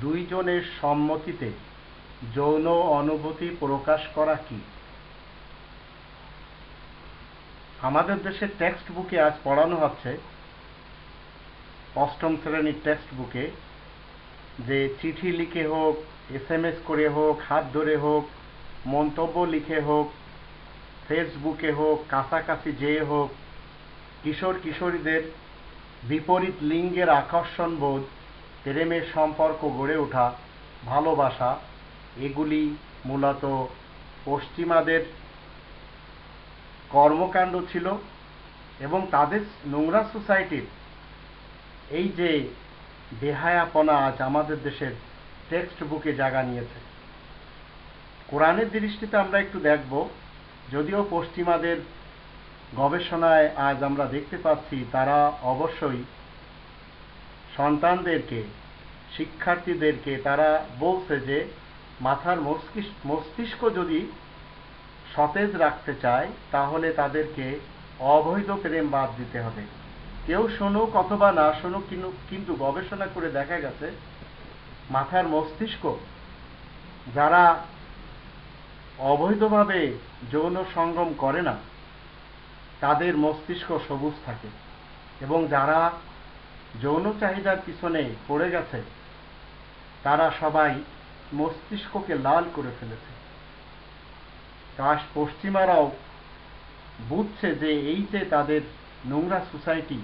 দুইজনের সম্মতিতে যৌন অনুভূতি প্রকাশ করা কি? আমাদের দেশের টেক্সট বুকে আজ পড়ানো হচ্ছে অষ্টম শ্রেণির টেক্সট বুকে যে চিঠি লিখে হোক এস এম এস করে হোক, হাত ধরে হোক, মন্তব্য লিখে হোক ফেসবুকে হোক, কাছাকাছি যেয়ে হোক, কিশোর কিশোরীদের বিপরীত লিঙ্গের আকর্ষণ বোধ, প্রেমের সম্পর্ক গড়ে ওঠা, ভালোবাসা, এগুলি মূলত পশ্চিমাদের কর্মকাণ্ড ছিল এবং তাদের নোংরা সোসাইটির। এই যে বেহায়াপনা আজ আমাদের দেশের টেক্সট বুকে জায়গা নিয়েছে। কোরআনের দৃষ্টিতে আমরা একটু দেখব যদিও পশ্চিমাদের গবেষণায় আজ আমরা দেখতে পাচ্ছি তারা অবশ্যই সন্তানদেরকে, শিক্ষার্থীদেরকে, তারা বলছে যে মাথার মস্তিষ্ক মস্তিষ্ক যদি সতেজ রাখতে চায়, তাহলে তাদেরকে অবৈধ প্রেম বাদ দিতে হবে। কেউ শুনুক অথবা না শুনুক, কিন্তু গবেষণা করে দেখা গেছে, মাথার মস্তিষ্ক যারা অবৈধভাবে যৌন সঙ্গম করে না। তাদের মস্তিষ্ক সবুজ থাকে এবং যারা যৌন চাহিদার পিছনে পড়ে গেছে, তারা সবাই মস্তিষ্ককে লাল করে ফেলেছে। কাশ পশ্চিমারাও বুঝছে যে এই যে তাদের নোংরা সোসাইটি,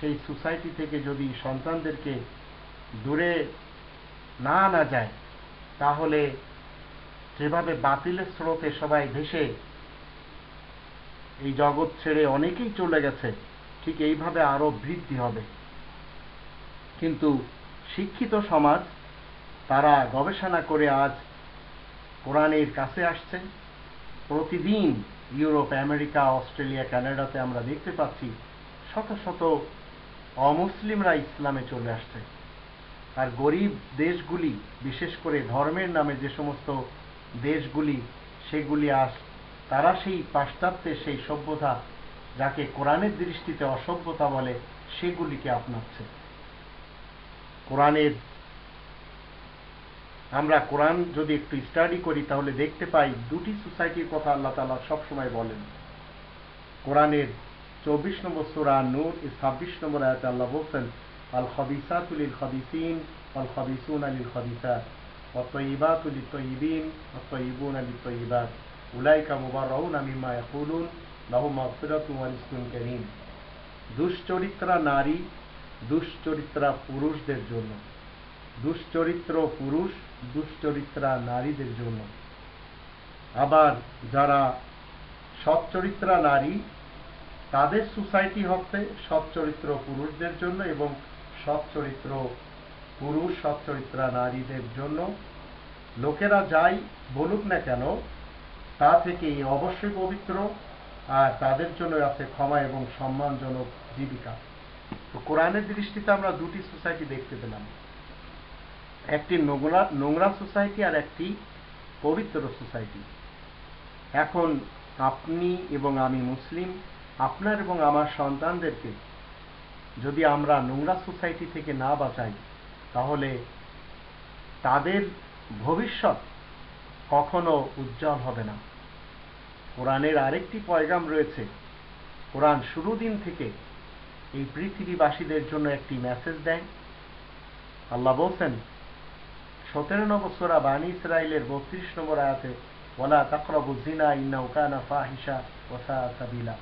সেই সোসাইটি থেকে যদি সন্তানদেরকে দূরে না আনা যায়, তাহলে যেভাবে বাতিলের স্রোতে সবাই ভেসে এই জগৎ ছেড়ে অনেকেই চলে গেছে, ঠিক এইভাবে আরও বৃদ্ধি হবে। কিন্তু শিক্ষিত সমাজ, তারা গবেষণা করে আজ কোরআনের কাছে আসছে। প্রতিদিন ইউরোপ, আমেরিকা, অস্ট্রেলিয়া, কানাডাতে আমরা দেখতে পাচ্ছি শত শত অমুসলিমরা ইসলামে চলে আসছে। আর গরিব দেশগুলি, বিশেষ করে ধর্মের নামে যে সমস্ত দেশগুলি, সেগুলি আস, তারা সেই পাশ্চাত্যের সেই সভ্যতা, যাকে কোরআনের দৃষ্টিতে অসভ্যতা বলে, সেগুলিকে আপনাচ্ছে। কোরআনের, আমরা কোরআন যদি একটু স্টাডি করি, তাহলে দেখতে পাই দুটি সোসাইটির কথা আল্লাহ তালা সবসময় বলেন। কোরআনের চব্বিশ নম্বর সুরা নূর ছাব্বিশ নম্বর আয়াতে আল্লাহ বলছেন আল খবিসাতুলিল খবিসিন আল খবিসুন আলিল খবিসাত অতইবুন আলি তৈবাত উলাইকা মুবারউন মিম্মা ইয়াকুলুন লাহু মাগফিরাতু ওয়া রিজকুন কারীম দুশ্চরিত্রা নারী, দুশ্চরিত্রা পুরুষদের জন্য। দুশ্চরিত্র পুরুষ, দুশ্চরিত্রা নারীদের জন্য। আবার যারা সচ্চরিত্রা নারী, তাদের সোসাইটি হচ্ছে সচ্চরিত্র পুরুষদের জন্য এবং সচ্চরিত্র পুরুষ সচ্চরিত্রা নারীদের জন্য। লোকেরা যাই বলুক না কেন, তা থেকে অবশ্যই পবিত্র আর তাদের জন্য আছে ক্ষমা এবং সম্মানজনক জীবিকা। তো কোরআনের দৃষ্টিতে আমরা দুটি সোসাইটি দেখতে পেলাম। একটি নোংরা নোংরা সোসাইটি আর একটি পবিত্র সোসাইটি। এখন আপনি এবং আমি মুসলিম, আপনার এবং আমার সন্তানদেরকে যদি আমরা নোংরা সোসাইটি থেকে না বাঁচাই তাহলে তাদের ভবিষ্যৎ কখনো উজ্জ্বল হবে না। কোরআনের আরেকটি পয়গাম রয়েছে। কোরআন শুরু দিন থেকে এই পৃথিবীবাসীদের জন্য একটি মেসেজ দেয়। আল্লাহ বলছেন, সতেরো নম্বর সোরা বানী ইসরায়েলের বত্রিশ নম্বর আয়াতে ওলা তাকরবু জিনা ইন্না ফাহিসা ওসা সাবিলা।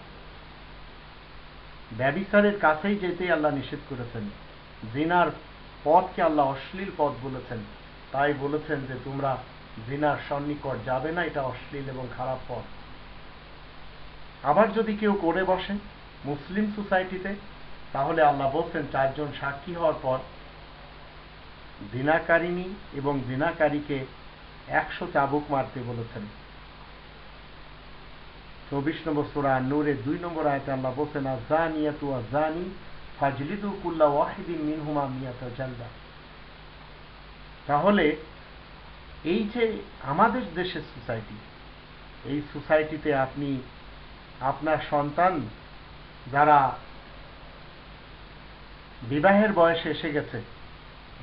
ব্যবিচারের কাছেই যেতে আল্লাহ নিষেধ করেছেন। জিনার পথকে আল্লাহ অশ্লীল পথ বলেছেন। তাই বলেছেন যে তোমরা জিনার সন্নিকট যাবে না, এটা অশ্লীল এবং খারাপ পথ। আবার যদি কেউ করে বসে মুসলিম সোসাইটিতে, তাহলে আল্লাহ বলছেন, চারজন সাক্ষী হওয়ার পর দিনাকারিনী এবং দিনাকারীকে একশো চাবুক মারতে বলেছেন। চব্বিশ নম্বর সোরা নূরে দুই নম্বর আয়তে আল্লাহ বলছেন আজানিয়াতু আজানি ফাজলিদু কুল্লা ওয়াহিদিন মিনহুমা মিয়াতা জালদা। তাহলে এই যে আমাদের দেশের সোসাইটি, এই সোসাইটিতে আপনি আপনার সন্তান যারা বিবাহের বয়সে এসে গেছে,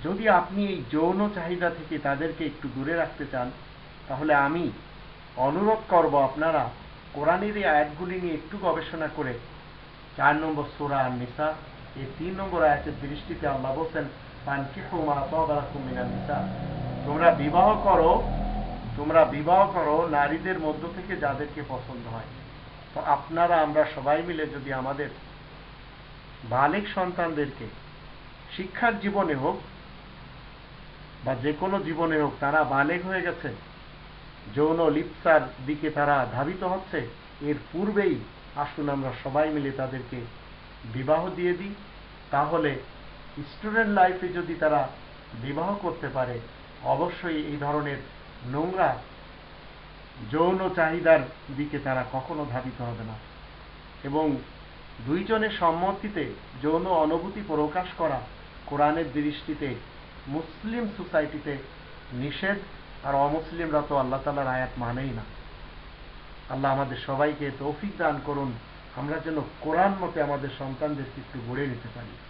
যদি আপনি এই যৌন চাহিদা থেকে তাদেরকে একটু দূরে রাখতে চান, তাহলে আমি অনুরোধ করব আপনারা কোরআনের এই আয়াতগুলি নিয়ে একটু গবেষণা করে চার নম্বর সোরা নিসা এই তিন নম্বর আয়াতের দৃষ্টিতে আল্লাহ বলছেন তোমরা বিবাহ করো, তোমরা বিবাহ করো নারীদের মধ্য থেকে যাদেরকে পছন্দ হয়। তো আপনারা, আমরা সবাই মিলে যদি আমাদের বালিক সন্তানদেরকে শিক্ষার জীবনে হোক বা যে কোনো জীবনে হোক তারা বালেক হয়ে গেছে, যৌন লিপ্সার দিকে তারা ধাবিত হচ্ছে, এর পূর্বেই আসুন আমরা সবাই মিলে তাদেরকে বিবাহ দিয়ে দিই, তাহলে স্টুডেন্ট লাইফে যদি তারা বিবাহ করতে পারে, অবশ্যই এই ধরনের নোংরা যৌন চাহিদার দিকে তারা কখনো ধাবিত হবে না। এবং দুইজনের সম্মতিতে যৌন অনুভূতি প্রকাশ করা কোরআনের দৃষ্টিতে মুসলিম সোসাইটিতে নিষেধ আর অমুসলিমরা তো আল্লাহ তালার আয়াত মানেই না। আল্লাহ আমাদের সবাইকে তৌফিক দান করুন। আমরা যেন কোরআন মতে আমাদের সন্তানদেরকে একটু গড়ে নিতে পারি।